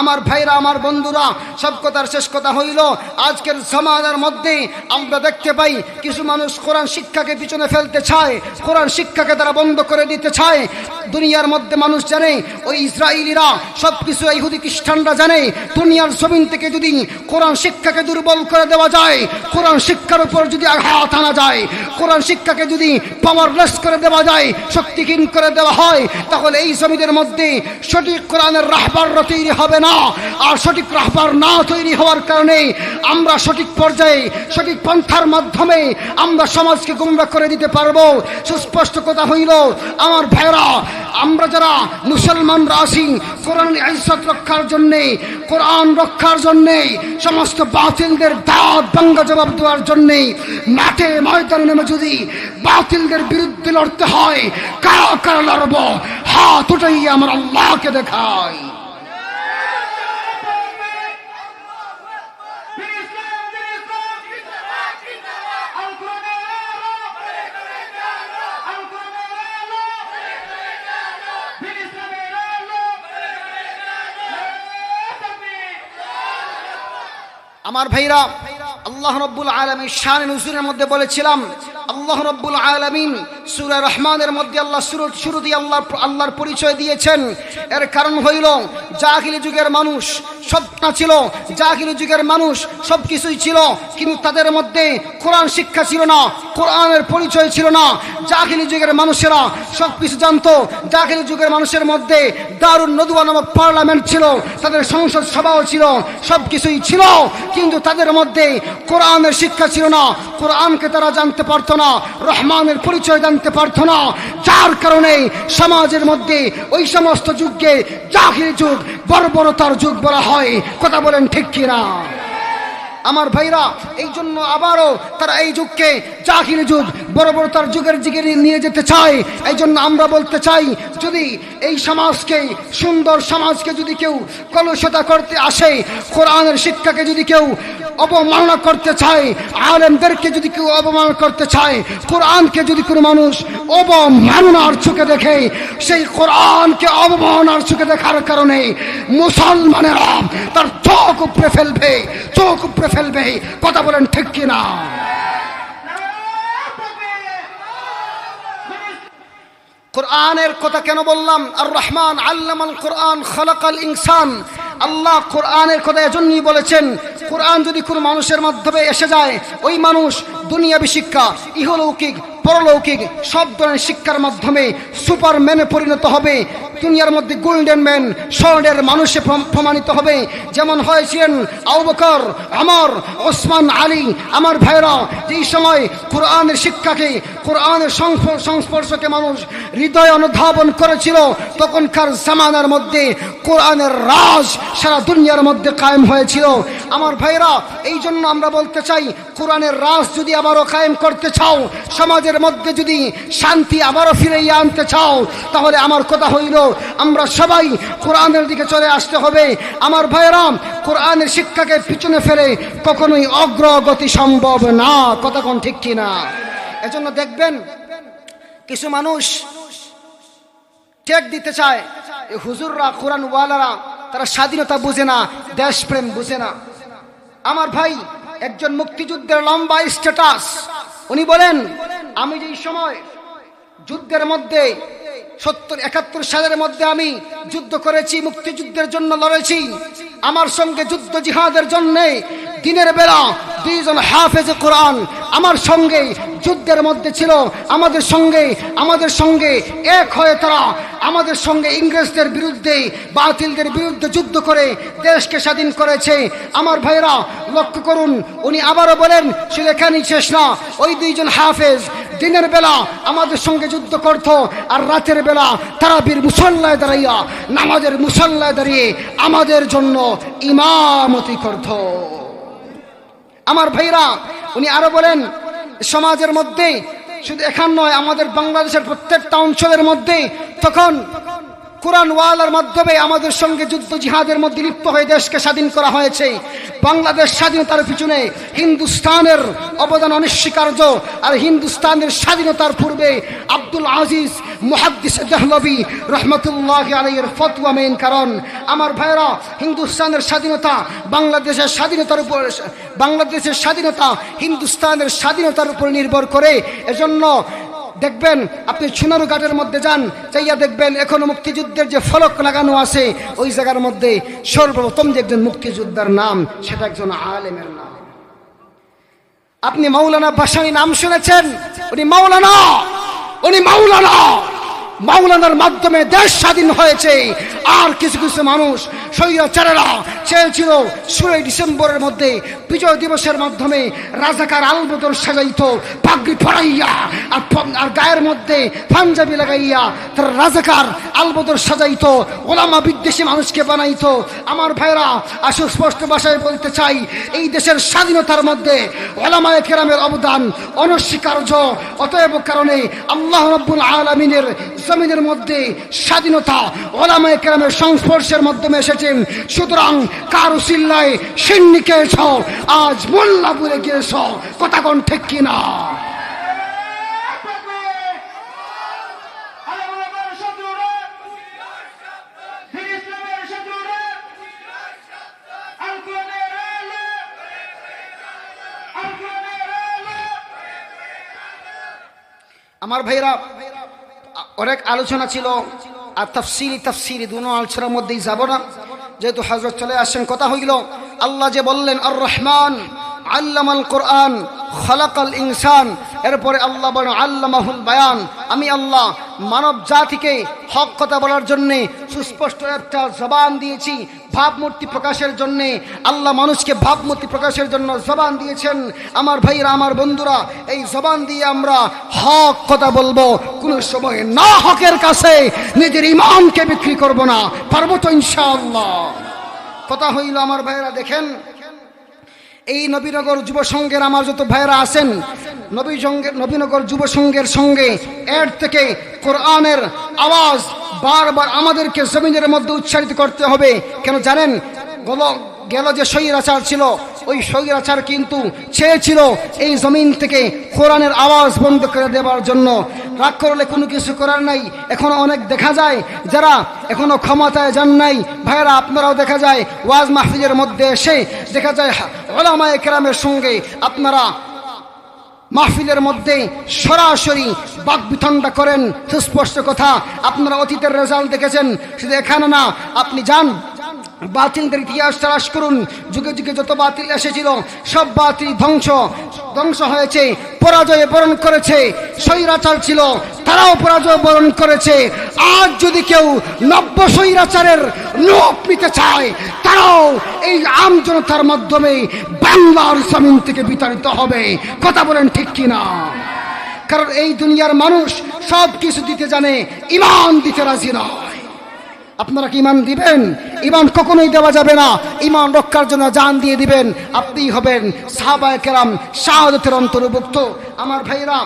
আমার ভাইরা, আমার বন্ধুরা, সব কথার শেষ কথা হইল, আজকের সমাজের মধ্যে আমরা দেখতে পাই কিছু মানুষ কোরআন শিক্ষাকে পিছনে ফেলতে চায়, কোরআন শিক্ষাকে তারা বন্ধ করে দিতে চায়। দুনিয়ার মধ্যে মানুষ জানে ওই ইসরায়েলিরা সব কিছু ইহুদি খ্রিস্টানরা জানে, দুনিয়ার জমিন থেকে যদি কোরআন শিক্ষাকে দুর্বল করে দেওয়া যায়, কোরআন শিক্ষার উপর যদি আঘাত আনা যায়, কোরআন শিক্ষাকে যদি পাওয়ারলেস করে দেওয়া যায়, শক্তিহীন করে দেওয়া হয়, তাহলে এই জমিদের মধ্যে সঠিক কোরআনের রাহবাররা তৈরি হবে না। আর সঠিক রাহবার না তৈরি হওয়ার কারণে আমরা সঠিক পর্যায়ে, সঠিক পন্থার মাধ্যমে আমরা সমাজকে গুমরা করে দিতে পারব। সুস্পষ্ট কথা হইল, আমার ভাইরা আমরা যারা মুসলমানরা আছি কোরআন ইজ্জত রক্ষার জন্যে, কোরআন রক্ষার জন্যে, সমস্ত বাতিলদের দাঁত বাঙ্গা জবাব দেওয়ার জন্যে, মাঠে ময়দানে নেমে যদি বাতিলদের বিরুদ্ধে লড়তে হয়, কারা কারা লড়ব? হাত উঠাই আমার আল্লাহকে দেখায় আমার ভাইরা, আল্লাহ রব্বুল আলমী শান নজুরের মধ্যে বলেছিলাম, আল্লাহ রব্বুল আলমিন সুরা রহমানের মধ্যে আল্লাহ সুর শুরু দিয়ে আল্লাহ আল্লাহর পরিচয় দিয়েছেন। এর কারণ হইল, জাহিলি যুগের মানুষ সবটা ছিল জাহিলি যুগের মানুষ সব কিছুই ছিল, কিন্তু তাদের মধ্যে কোরআন শিক্ষা ছিল না, কোরআনের পরিচয় ছিল না। জাহিলি যুগের মানুষেরা সব কিছু জানতো জাহিলি যুগের মানুষের মধ্যে দারুণ নদুয়া নামক পার্লামেন্ট ছিল, তাদের সংসদ সভাও ছিল সব কিছুই ছিল, কিন্তু তাদের মধ্যে কোরআনের শিক্ষা ছিল না। কোরআনকে তারা জানতে পারতো না, রহমানের পরিচয় জানতে পারতো না, যার কারণে সমাজের মধ্যে ওই সমস্ত যুগকে জাহির যুগ, বর্বরতার যুগ বলা হয়। কথা বলেন ঠিক কিনা? আমার ভাইরা, এই জন্য আবারও তারা এই যুগকে চাকির যুগ, বড় বড় তার যুগের দিকে নিয়ে যেতে চায়। এই জন্য আমরা বলতে চাই, যদি এই সমাজকে, সুন্দর সমাজকে যদি কেউ কলুষতা করতে আসে, কোরআনের শিক্ষাকে যদি কেউ অবমাননা করতে চায়, আলেমদেরকে যদি কেউ অবমাননা করতে চায়, কোরআনকে যদি কোনো মানুষ অবমাননার চোখে দেখে, সেই কোরআনকে অবমাননার চোখে দেখার কারণে মুসলমানেরা তার চোখ উপরে ফেলবে, চোখ উপরে ফেলবে। কথা বলেন ঠিক কিনা? কোরআনের কথা কেন বললাম? আর রহমান আল্লামাল কোরআন খালাকাল ইনসান। আল্লাহ কোরআনের কথা এজন্যই বলেছেন, কোরআন যদি কোনো মানুষের মাধ্যমে এসে যায়, ওই মানুষ দুনিয়াবি শিক্ষা, ইহলৌকিক পরলৌকিক সব ধরনের শিক্ষার মাধ্যমে সুপারম্যানে পরিণত হবে। দুনিয়ার মধ্যে গোল্ডেন ম্যান, স্বর্ণের মানুষে প্রমাণিত হবে। যেমন হয়েছিলেন আউবকর আমার, ওসমান আলী, আমার ভাইরা যেই সময় কোরআনের শিক্ষাকে, কোরআনের সংস্পর্শকে মানুষ হৃদয় অনুধাবন করেছিল, তখনকার জামানার মধ্যে কোরআনের রাজ সারা দুনিয়ার মধ্যে কায়েম হয়েছিল। আমার ভাইরা এই জন্য আমরা বলতে চাই, কোরআনের রাজ যদি আবারও কায়েম করতে চাও, সমাজের মধ্যে যদি শান্তি আবারও ফিরিয়ে আনতে চাও, তাহলে আমার কথা হইল, আমরা সবাই কোরআনের দিকে চলে আসতে হবে। আমার ভাইয়েরা, কোরআনের শিক্ষাকে পিছনে ফেলে কখনোই অগ্রগতি সম্ভব না। কথা কোন ঠিক কিনা এজন্য দেখবেন, কিছু মানুষ টেক দিতে চায় হুজুররা, কোরআন ওয়ালারা, তারা স্বাধীনতা বুঝে না, দেশপ্রেম বুঝে না। আমার ভাই একজন মুক্তিযুদ্ধের লম্বা স্ট্যাটাস উনি বলেন, আমি যেই সময় যুদ্ধের মধ্যে, সত্তর, একাত্তর সালের মধ্যে আমি যুদ্ধ করেছি, মুক্তিযুদ্ধের জন্য লড়েছি, আমার সঙ্গে যুদ্ধ জিহাদের জন্য দিনের বেলা দুইজন হাফেজ কোরআন আমার সঙ্গে যুদ্ধের মধ্যে ছিল, আমাদের সঙ্গে আমাদের সঙ্গে এক হয়ে তারা আমাদের সঙ্গে ইংরেজদের বিরুদ্ধে, বাতিলদের বিরুদ্ধে যুদ্ধ করে দেশকে স্বাধীন করেছে। আমার ভাইরা লক্ষ্য করুন, উনি আবারও বলেন সে এখানেই শেষ না, ওই দুইজন হাফেজ দিনের বেলা আমাদের সঙ্গে যুদ্ধ করত আর রাতের বেলা তারা বীর মুসল্লায় দাঁড়াইয়া নামাজের মুসল্লায় দাঁড়িয়ে আমাদের জন্য ইমামতি করত। আমার ভাইরা, উনি আরও বলেন, সমাজের মধ্যে, শুধু এখান নয়, আমাদের বাংলাদেশের প্রত্যেকটা অঞ্চলের মধ্যে, তখন কোরআন ওয়ালার মাধ্যমে আমাদের সঙ্গে যুদ্ধ জিহাদের মধ্যে লিপ্ত হয়ে দেশকে স্বাধীন করা হয়েছে। বাংলাদেশ স্বাধীনতার পিছনে হিন্দুস্তানের অবদান অনস্বীকার্য আর হিন্দুস্তানের স্বাধীনতার পূর্বে আব্দুল আজিজ মুহাদ্দিস দেহলবি রহমতুল্লাহ আলাইয়ের ফতোয়া মেন কারণ। আমার ভাইরা হিন্দুস্তানের স্বাধীনতা বাংলাদেশের স্বাধীনতার উপর বাংলাদেশের স্বাধীনতা হিন্দুস্তানের স্বাধীনতার উপর নির্ভর করে। এজন্য দেখবেন, আপনি সোনারু ঘাটের মধ্যে যান, চাইয়া দেখবেন এখনও মুক্তিযুদ্ধের যে ফলক লাগানো আছে, ওই জায়গার মধ্যে সর্বপ্রথম যে একজন মুক্তিযোদ্ধার নাম, সেটা একজন আলেমের নাম। আপনি মাওলানা ভাসানি নাম শুনেছেন? উনি মাওলানা! উনি মাওলানা! মাওলানার মাধ্যমে দেশ স্বাধীন হয়েছে। আর কিছু কিছু মানুষ স্বৈরাচারেরা চেয়েছিল ষোলোই ডিসেম্বরের মধ্যে বিজয় দিবসের মাধ্যমে রাজাকার আলবদর সাজাইত পাগড়ি পরাইয়া আর গায়ের মধ্যে পাঞ্জাবি লাগাইয়া তার রাজাকার আলবদর সাজাইতো, ওলামা বিদ্বেষী মানুষকে বানাইত। আমার ভাইরা, আসো স্পষ্ট ভাষায় বলতে চাই, এই দেশের স্বাধীনতার মধ্যে ওলামায়ে কেরামের অবদান অনস্বীকার্য। অতএব কারণে আল্লাহ রব্বুল আলমিনের জমিনের মধ্যে স্বাধীনতা ওলামায় কেরামের সংস্পর্শের মাধ্যমে এসেছেন সুতরাং কারু সিল্লায় সিন্নিকেছ আজ মোল্লা বলে গিয়েছ, কথা কোন ঠিক কিনা? আমার ভাইরা, অনেক আলোচনা ছিল, আর তফসিরি তফসিরি দুনো আলোচনার মধ্যেই যাব না। যেহেতু হজরত চলে আসছেন কথা হইল, আল্লাহ যে বললেন আর রহমান আল্লামাল কোরআন, খলাকাল ইনসান এরপরে আল্লাহ বলেন, আল্লামাহুল বায়ান, আমি আল্লাহ মানব জাতিকে হক কথা বলার জন্যে সুস্পষ্ট একটা জবান দিয়েছি, ভাবমূর্তি প্রকাশের জন্যে। আল্লাহ মানুষকে ভাবমূর্তি প্রকাশের জন্য জবান দিয়েছেন। আমার ভাইরা আমার বন্ধুরা, এই জবান দিয়ে আমরা হক কথা বলব। কোনো সময় না হকের কাছে নিজের ইমানকে বিক্রি করব না, পারব তো কথা হইল, আমার ভাইরা দেখেন এই নবীনগর যুব সংঘের আমার যত ভাইয়েরা আছেন, নবী সঙ্গে নবীনগর যুব সংঘের সঙ্গে এর থেকে কোরআনের আওয়াজ বারবার আমাদেরকে জমিনের মধ্যে উচ্চারিত করতে হবে। কেন জানেন? গল যে স্বৈরাচার ছিল ওই স্বৈরাচার কিন্তু চেয়েছিল এই জমিন থেকে কোরআনের আওয়াজ বন্ধ করে দেওয়ার জন্য। রাগ করলে কোনো কিছু করার নাই। এখনও অনেক দেখা যায় যারা এখনও ক্ষমতায় যান নাই। ভাইয়েরা, আপনারাও দেখা যায় ওয়াজ মাহফিলের মধ্যে এসে দেখা যায় ওলামায়ে কেরামের সঙ্গে আপনারা মাহফিলের মধ্যে সরাসরি বাকবিথণ্ডা করেন। সুস্পষ্ট কথা, আপনারা অতীতের রেজাল্ট দেখেছেন। শুধু এখানে না, আপনি যান। বাতিলদের ইতিহাস তালাশ করুন। যুগে যুগে যত বাতিল এসেছিল, সব বাতিল ধ্বংস। ধ্বংস হয়েছে, পরাজয় বরণ করেছে, স্বৈরাচার ছিল, তারাও পরাজয় বরণ করেছে। আজ যদি কেউ নব্য স্বৈরাচারের লোক নিতে চায়, তারাও এই আম জনতার মাধ্যমে বাংলার জমিন থেকে বিতাড়িত হবে। কথা বলেন ঠিক কিনা? কারণ এই দুনিয়ার মানুষ সব কিছু দিতে জানে, ইমান দিতে রাজি নয়। আপনারা কি ইমান দিবেন? ইমান কখনোই দেওয়া যাবে না। ইমান রক্ষার জন্য জান দিয়ে দিবেন। আপনিই হবেন সাহাবায় কেরাম, শাহাদতের অন্তর্ভুক্ত। আমার ভাইরা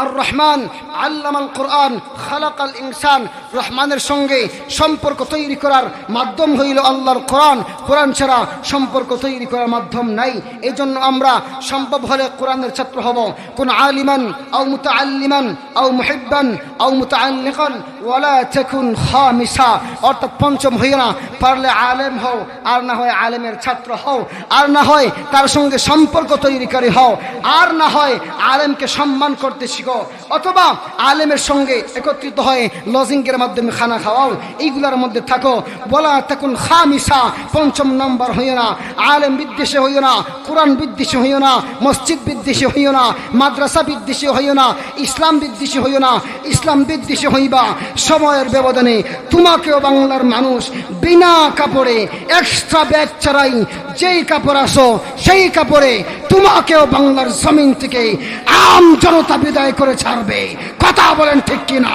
আর রহমান আল্লামাল কোরআন, খালাকাল ইনসান, রহমানের সঙ্গে সম্পর্ক তৈরি করার মাধ্যম হইল আল্লাহর কোরআন। কোরআন ছাড়া সম্পর্ক তৈরি করার মাধ্যম নাই। এই জন্য আমরা সম্ভব হলে কোরআনের ছাত্র হব। কোন আলিমান, আও মুতাআল্লিমান, আও মুহিব্বান, আও মুতাআল্লিকান, ওয়ালা তাকুন খামিসা। অর্থাৎ পঞ্চম হইও না, পারলে আলেম হও, আর না হয় আলেমের ছাত্র হও। আর না হয় তার সঙ্গে সম্পর্ক তৈরিকারী হও। আর না হয় আলেমকে সম্মান করতে শিখো। অথবা আলেমের সঙ্গে একত্রিত হয়ে লজিংয়ের মাধ্যমে খানা খাওয়াও, এইগুলোর মধ্যে থাকো। বলা থাকুন, খামিসা, পঞ্চম নম্বর হইও না, আলেম বিদ্বেষে হইও না, কোরআন বিদ্বেষে হইও না, মসজিদ বিদ্বেষে হইও না, মাদ্রাসা বিদ্বেষে হইও না, ইসলাম বিদ্বেষে হইও না, ইসলাম বিদ্বেষে হইবা। সময়ের ব্যবধানে তোমাকেও বাংলার মানুষ বিনা কাপড়ে এক্সট্রা ব্যাগ ছাড়াই যেই কাপড় আসো, সেই কাপড়ে তোমাকেও বাংলার জমিন থেকে আম জনতা বিদায় করে ছাড়বে। কথা বলেন ঠিক কিনা?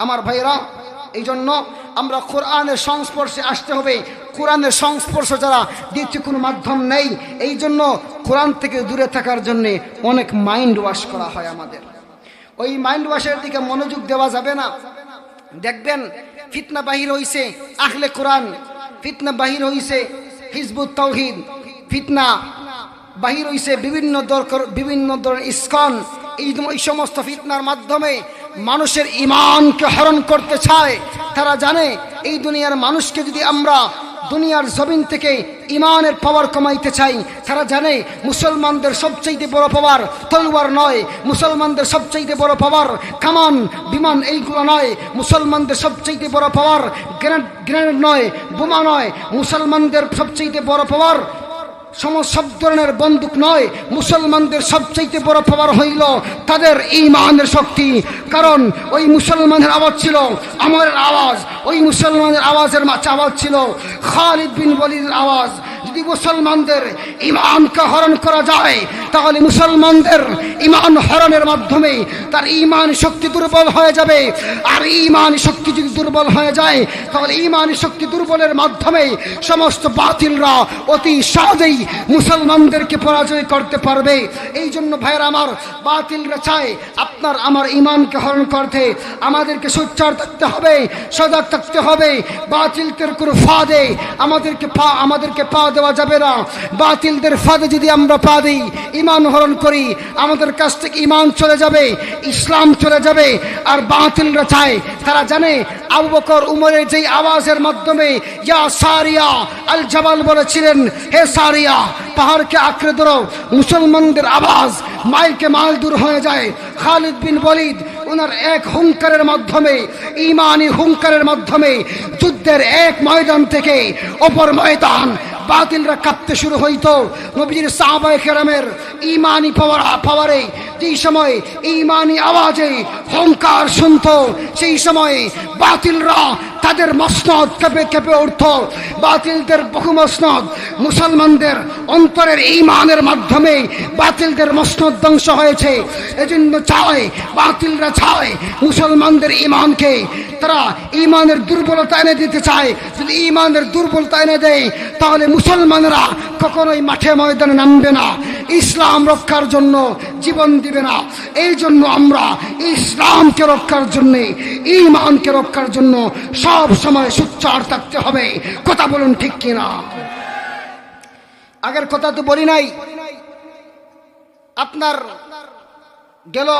আমার ভাইরা এই জন্য আমরা কোরআনের সংস্পর্শে আসতে হবে। কোরআনের সংস্পর্শ যারা দ্বিতীয় কোনো মাধ্যম নেই এই জন্য কোরআন থেকে দূরে থাকার জন্য অনেক মাইন্ড ওয়াশ করা হয় আমাদের। ওই মাইন্ড ওয়াশের দিকে মনোযোগ দেওয়া যাবে না। দেখবেন ফিতনা বাহির হইছে আখলে কোরআন, ফিতনা বাহির হইছে হিজবুত তৌহিদ ফিতনা বাহির হইছে বিভিন্ন দরকার বিভিন্ন ধরনের ইস্কন। এই সমস্ত ফিতনার মাধ্যমে মানুষের ইমানকে হরণ করতে চায়। তারা জানে এই দুনিয়ার মানুষকে যদি আমরা দুনিয়ার জমিন থেকে ইমানের পাওয়ার কমাইতে চাই, তারা জানে মুসলমানদের সবচাইতে বড় পাওয়ার তলোয়ার নয়। মুসলমানদের সবচাইতে বড় পাওয়ার কামান, বিমান এইগুলো নয়। মুসলমানদের সবচাইতে বড় পাওয়ার গ্রেনেড গ্রেনেড নয়, বোমা নয়। মুসলমানদের সবচাইতে বড় পাওয়ার সম সব ধরনের বন্দুক নয়, মুসলমানদের সবচাইতে বড় পাওয়ার হইল তাদের এই ইমানের শক্তি। কারণ ওই মুসলমানের আওয়াজ ছিল আমার আওয়াজ, ওই মুসলমানের আওয়াজের মাছ আওয়াজ ছিল খালিদ বিন বলিদের আওয়াজ। যদি মুসলমানদের ইমানকে হরণ করা যায়, তাহলে মুসলমানদের ইমান হরণের মাধ্যমে তার ইমান শক্তি দুর্বল হয়ে যাবে। আর ইমান শক্তি যদি দুর্বল হয়ে যায়, তাহলে ইমান শক্তি দুর্বলের মাধ্যমে সমস্ত বাতিলরা অতি সহজেই মুসলমানদেরকে পরাজয় করতে পারবে। এই জন্য ভাইয়ের আমার, বাতিলরা চায় আপনার আমার ইমানকে হরণ করতে। আমাদেরকে সোচ্চার থাকতে হবে, সজাগ থাকতে হবে। বাতিলদের কোনো ফাঁদে আমাদেরকে পা আমাদেরকে পা দেওয়া যাবে না। বাতিলদের ফাঁদে যদি আমরা পা দিই ইমান হরণ করি, আমাদের কাছ থেকে ইমান চলে যাবে, ইসলাম চলে যাবে, আর বাতিলরা চায়, তারা জানে, আবু বকর উমরের যেই আওয়াজের মাধ্যমে, ইয়া সারিয়া, আল জাবাল বলেছিলেন, হে সারিয়া, পাহাড়কে আঁকড়ে ধরো, মুসলমানদের আওয়াজ মাইলকে মাইল দূর হয়ে যায়। খালিদ বিন বলিদ ওনার এক হুঙ্কারের মাধ্যমে ইমানি হুঙ্কারের মাধ্যমে, যুদ্ধের এক ময়দান থেকে, অপর ময়দান বাতিলরা কাঁপতে শুরু হইতো। নবীজির সাহাবাই কেরামের ইমানি পাওয়ার পাওয়ারে যেই সময় ইমানি আওয়াজে হংকার শুনত, সেই সময় বাতিলরা তাদের মসনদ কেঁপে কেঁপে উঠত। বাতিলদের বহু মসনদ মুসলমানদের অন্তরের ইমানের মাধ্যমে বাতিলদের মসনদ ধ্বংস হয়েছে। এজন্য চায়, বাতিলরা চায় মুসলমানদের ইমানকে। তারা ইমানের দুর্বলতা এনে দিতে চায়। যদি ইমানের দুর্বলতা এনে দেয়, তাহলে মুসলমানরা কখনোই মাঠে ময়দানে নামবে না। ইসলাম রক্ষার জন্য জীবন দিবে না। এই জন্য আমরা ইসলামকে রক্ষার জন্য, ইমানকে রক্ষার জন্য সব সময় সুচ্চার থাকতে হবে। কথা বলুন ঠিক কিনা? আগের কথা তো বলি নাই। আপনার গেল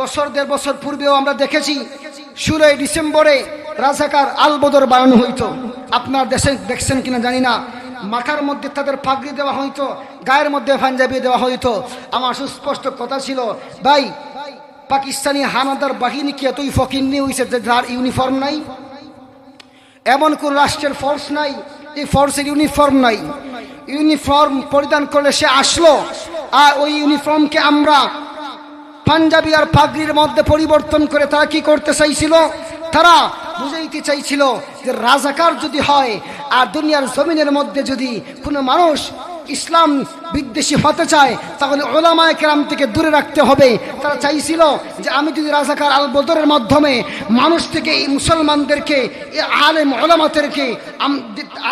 বছর, দেড় বছর পূর্বেও আমরা দেখেছি ষোলোই ডিসেম্বরে রাজাকার আলবদর বানানো হইতো। আপনার দেশে দেখছেন কিনা জানি না। মাথার মধ্যে তাদের পাগড়ি দেওয়া হইতো, গায়ের মধ্যে পাঞ্জাবি দেওয়া হইতো। আমার সুস্পষ্ট কথা ছিল, ভাই, পাকিস্তানি হানাদার বাহিনী কি এতই ফকিন্নি হয়েছে যে যার ইউনিফর্ম নাই? এমন কোন রাষ্ট্রের ফোর্স নাই? এই ফোর্সের ইউনিফর্ম নাই। ইউনিফর্ম পরিধান করে সে আসলো। আর ওই ইউনিফর্মকে আমরা পাঞ্জাবি আর পাগড়ির মধ্যে পরিবর্তন করে তারা কি করতে চাইছিল? তারা বুঝাইতে চাইছিল যে রাজাকার যদি হয় আর দুনিয়ার জমিনের মধ্যে যদি কোনো মানুষ ইসলাম বিদ্বেষী হতে চায়, তাহলে ওলামায় কেরাম থেকে দূরে রাখতে হবে। তারা চাইছিল যে আমি যদি রাজাকার আল বদরের মাধ্যমে মানুষ থেকে, এই মুসলমানদেরকে আলেম ওলামাদেরকে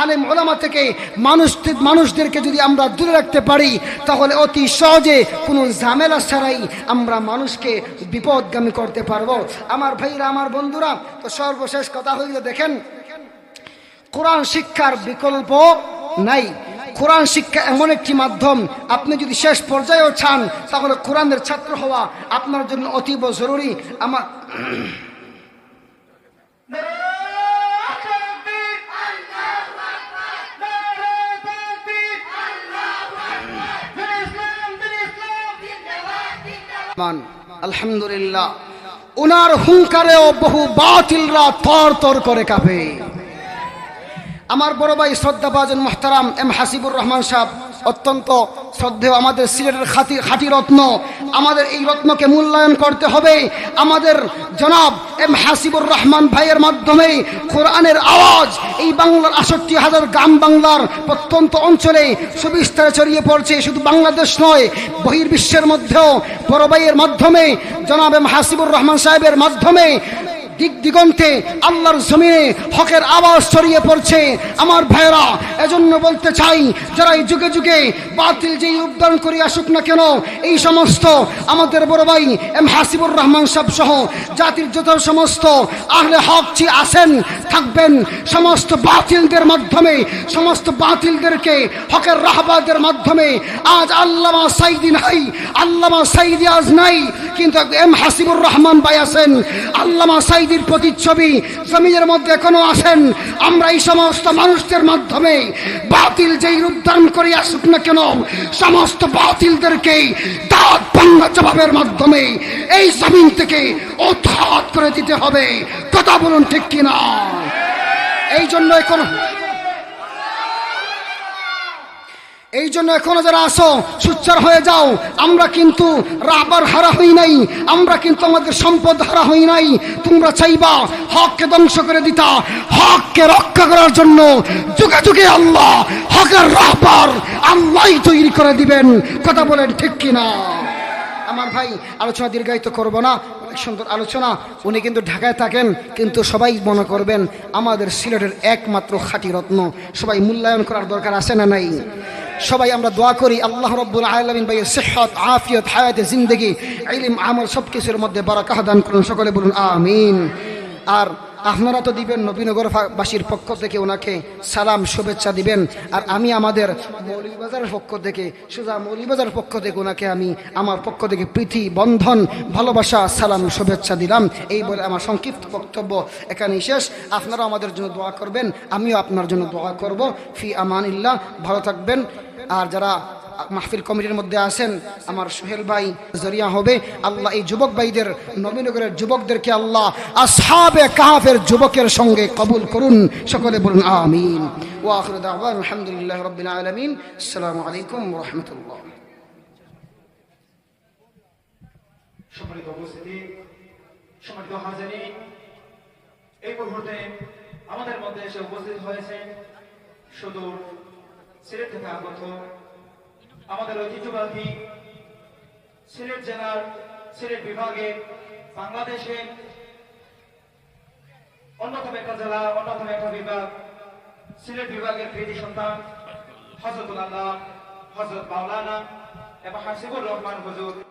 আলেম ওলামা থেকে মানুষ, মানুষদেরকে যদি আমরা দূরে রাখতে পারি, তাহলে অতি সহজে কোনো ঝামেলা ছাড়াই আমরা মানুষকে বিপদগামী করতে পারব। আমার ভাইরা, আমার বন্ধুরা, তো সর্বশেষ কথা হইলে, দেখেন, কোরআন শিক্ষার বিকল্প নাই। কোরআন শিক্ষা এমন একটি মাধ্যম, আপনি যদি শেষ পর্যায়েও চান, তাহলে কোরআনের ছাত্র হওয়া আপনার জন্য অতীব জরুরি। আমার আলহামদুলিল্লাহ ওনার হুঙ্কারেও বহু বাতিলরা তর তর করে কাঁপে। আমার বড় ভাই শ্রদ্ধাভাজন মোহতারাম এম হাসিবুর রহমান সাহেব, অত্যন্ত শ্রদ্ধেয় আমাদের সিলেটের খাতি খাঁটি রত্ন। আমাদের এই রত্নকে মূল্যায়ন করতে হবে। আমাদের জনাব এম হাসিবুর রহমান ভাইয়ের মাধ্যমে কোরআনের আওয়াজ এই বাংলার আষট্টি হাজার গ্রাম বাংলার প্রত্যন্ত অঞ্চলে সুবিস্তারে ছড়িয়ে পড়ছে। শুধু বাংলাদেশ নয়, বহির্বিশ্বের মধ্যেও বড় ভাইয়ের মাধ্যমে, জনাব এম হাসিবুর রহমান সাহেবের মাধ্যমে দিক দিগন্তে আল্লাহর জমিনে হকের আওয়াজ ছড়িয়ে পড়ছে। আমার ভাইয়েরা, এজন্য বলতে চাই, যারা এই যুগে যুগে বাতিল যেই উদ্যান করে আসুক না কেন, এই সমস্ত আমাদের বড় ভাই এম হাসিবুর রহমান সাহেব সহ জাতির যত সমস্ত আহলে হক যে আসেন থাকবেন, সমস্ত বাতিলদের মাধ্যমে, সমস্ত বাতিলদেরকে হকের রাহবাদের মাধ্যমে, আজ আল্লামা সাইদি নাই, আল্লামা সাইদি আজ নাই, কিন্তু এম হাসিবুর রহমান ভাই আছেন, আল্লামা সাইদির প্রতিচ্ছবি জমিনের মধ্যে এখনও আসেন। আমরা এই সমস্ত মানুষদের মাধ্যমে বাতিল যেই রূপদান করে আসুক না কেন, সমস্ত বাতিলদেরকে দাঁত ভাঙ্গা জবাবের মাধ্যমে এই জমিন থেকে উৎখাত করে দিতে হবে। কথা বলুন ঠিক কিনা? এই জন্য এখন এই জন্য এখনও যারা আসো সুচ্চার হয়ে যাও। আমরা কিন্তু রাবার হারা হই নাই। আমরা কিন্তু আমাদের সম্পদ হারা হই নাই। তোমরা চাইবা হককে ধ্বংস করে দিতা, হককে রক্ষা করার জন্য যুগে যুগে আল্লাহ হকের রাবার আল্লাহ তৈরি করে দিবেন। কথা বলেন ঠিক কিনা? আমার ভাই, আলোচনা দীর্ঘায়িত করব না। অনেক সুন্দর আলোচনা। উনি কিন্তু ঢাকায় থাকেন, কিন্তু সবাই মনে করবেন আমাদের সিলেটের একমাত্র খাঁটি রত্ন। সবাই মূল্যায়ন করার দরকার আছে না নাই? সবাই আমরা দোয়া করি, আল্লাহ রব্বুল আলমিন ভাই সেহত, আফিয়ত, হায়াতে, জিন্দগি, ইলিম, আমল সব কিছুর মধ্যে বারাকাহ দান করুন, সকলে বলুন আমিন। আর আপনারা তো দিবেন নবীনগরবাসীর পক্ষ থেকে ওনাকে সালাম, শুভেচ্ছা দিবেন। আর আমি আমাদের মৌলিবাজারের পক্ষ থেকে, সোজা মৌলিবাজারের পক্ষ থেকে ওনাকে আমি আমার পক্ষ থেকে প্রীতি, বন্ধন, ভালোবাসা, সালাম, শুভেচ্ছা দিলাম। এই বলে আমার সংক্ষিপ্ত বক্তব্য এখানেই শেষ। আপনারা আমাদের জন্য দোয়া করবেন, আমিও আপনার জন্য দোয়া করব। ফি আমানিল্লাহ, ভালো থাকবেন। আর যারা মাহফিল কমিটির মধ্যে আছেন আমার সোহেল ভাই জরিয়া হবে। আল্লাহ এই যুবক ভাইদের, নবীনগরের যুবকদেরকে আল্লাহ আসহাবে কাহাফের যুবকের সঙ্গে কবুল করুন। সকলে বলুন আমিন। ও আখর দাওয়ান আলহামদুলিল্লাহ রবিল আলমিন। আসসালামু আলাইকুম রহমতুল্লাহ। সম্মানিত উপস্থিতি, সম্মানিত হাজারি, এই মুহূর্তে আমাদের মধ্যে এসে উপস্থিত হয়েছে সুদূর সিলেট থেকে আগত আমাদের ঐতিহ্যবাহী সিলেট জেলার সিলেট বিভাগে বাংলাদেশের অন্যতম একটা জেলা, অন্যতম একটা বিভাগ, সিলেট বিভাগের কৃতি সন্তান হজরতুল আল্লাহ হজরত মাওলানা এবং হাসিবুর রহমান হুজুর।